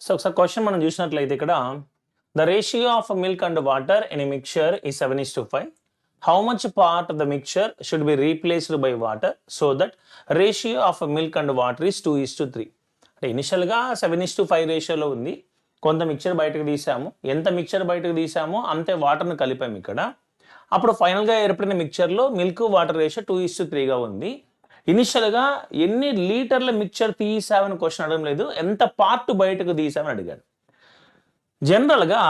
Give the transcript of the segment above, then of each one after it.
So ఒకసారి question మనం చూసినట్లయితే ఇక్కడ the ratio of milk and water in a mixture ఈ seven is to five how much part of the mixture should be replaced by water so that ratio of milk and water is two is to three అంటే ఇనిషియల్గా seven is to five రేషియోలో ఉంది. కొంత mixture బయటకు తీసాము. ఎంత mixture బయటకు తీసామో అంతే వాటర్ను కలిపాము ఇక్కడ. అప్పుడు ఫైనల్గా ఏర్పడిన మిక్చర్లో milk water ratio two is to త్రీగా ఉంది. ఇనిషియల్గా ఎన్ని లీటర్ల మిక్చర్ తీసావని క్వశ్చన్ అడగడం లేదు. ఎంత పార్ట్ బయటకు తీసామని అడిగాడు. జనరల్గా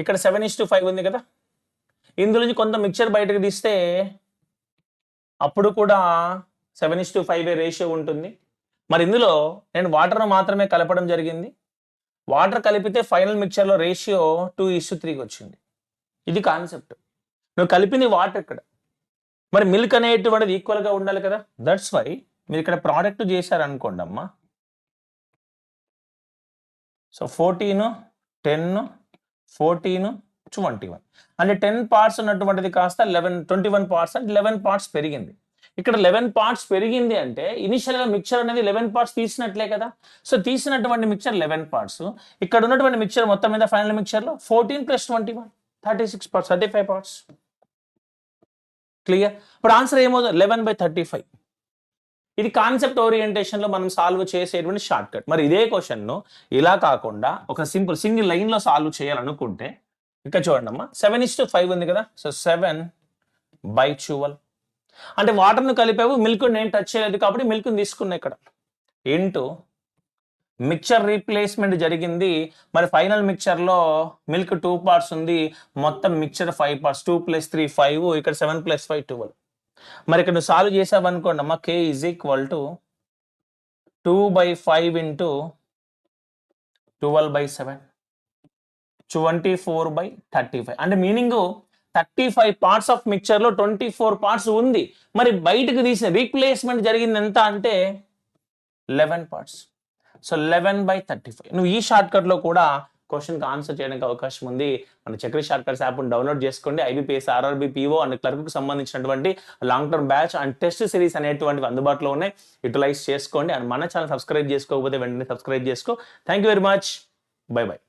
ఇక్కడ సెవెన్ ఇస్ టు ఫైవ్ ఉంది కదా. ఇందులో నుంచి కొంత మిక్చర్ బయటకు తీస్తే అప్పుడు కూడా seven is to five ratio ఉంటుంది. మరి ఇందులో నేను వాటర్ మాత్రమే కలపడం జరిగింది. వాటర్ కలిపితే ఫైనల్ మిక్చర్లో రేషియో టూ ఇస్ టు త్రీకి వచ్చింది. ఇది కాన్సెప్ట్ నువ్వు కలిపింది వాటర్ ఇక్కడ. మరి మిల్క్ అనేటువంటిది ఈక్వల్గా ఉండాలి కదా? దట్స్ వై మీరు ఇక్కడ ప్రోడక్ట్ చేశారనుకోండి అమ్మా. So fourteen ten fourteen twenty one అంటే టెన్ పార్ట్స్ ఉన్నటువంటిది కాస్త లెవెన్ ట్వంటీ వన్ పార్ట్స్ అంటే లెవెన్ పార్ట్స్ పెరిగింది. ఇక్కడ లెవెన్ పార్ట్స్ పెరిగింది అంటే ఇనిషియల్గా మిక్చర్ అనేది లెవెన్ పార్ట్స్ తీసినట్లే కదా? సో తీసినటువంటి మిక్చర్ లెవెన్ పార్ట్స్ ఇక్కడ ఉన్నటువంటి మిక్చర్ మొత్తం మీద final మిక్చర్లో fourteen plus twenty one thirty six parts thirty five parts clear ఇప్పుడు ఆన్సర్ ఏమవుతుంది? లెవెన్ బై థర్టీ ఫైవ్ ఇది కాన్సెప్ట్ ఓరియంటేషన్లో మనం సాల్వ్ చేసేటువంటి షార్ట్ కట్ మరి ఇదే క్వశ్చన్ను ఇలా కాకుండా ఒక సింపుల్ సింగిల్ లైన్లో సాల్వ్ చేయాలనుకుంటే ఇక్కడ చూడండి అమ్మా సెవెన్ ఇస్ టు ఫైవ్ ఉంది కదా? సో సెవెన్ బై చువల్ అంటే వాటర్ను కలిపావు మిల్క్ నేను టచ్ చేయలేదు కాబట్టి మిల్క్ని తీసుకున్నా ఇక్కడ. ఇంటూ మిక్చర్ రీప్లేస్మెంట్ జరిగింది. మరి ఫైనల్ మిక్చర్లో మిల్క్ టూ పార్ట్స్ ఉంది. మొత్తం mixture five parts two plus three five ఇక్కడ సెవెన్ ప్లస్ ఫైవ్ ట్వెల్వ్. మరి ఇక్కడ నువ్వు సాల్వ్ చేసావు అనుకోండి అమ్మ K is equal to two by five into twelve by seven. Twenty four by thirty five. అంటే meaning thirty five parts of మిక్చర్లో twenty four parts ఉంది. మరి బయటకు తీసిన రీప్లేస్మెంట్ జరిగింది ఎంత అంటే eleven parts. So eleven by thirty five నువ్వు ఈ షార్ట్ కట్లో కూడా క్వశ్చన్కి ఆన్సర్ చేయడానికి అవకాశం ఉంది. మన Chakri short cuts app download చేసుకోండి. ఐబీపీఎస్ ఆర్ఆర్బీ పీఓ అండ్ క్లర్క్కి సంబంధించినటువంటి long term batch and test series అనేటువంటివి అందుబాటులో ఉన్నాయి. యూటిలైజ్ చేసుకోండి. అండ్ మన ఛానల్ సబ్స్క్రైబ్ చేసుకోకపోతే వెంటనే సబ్స్క్రైబ్ చేసుకో. Thank you very much bye bye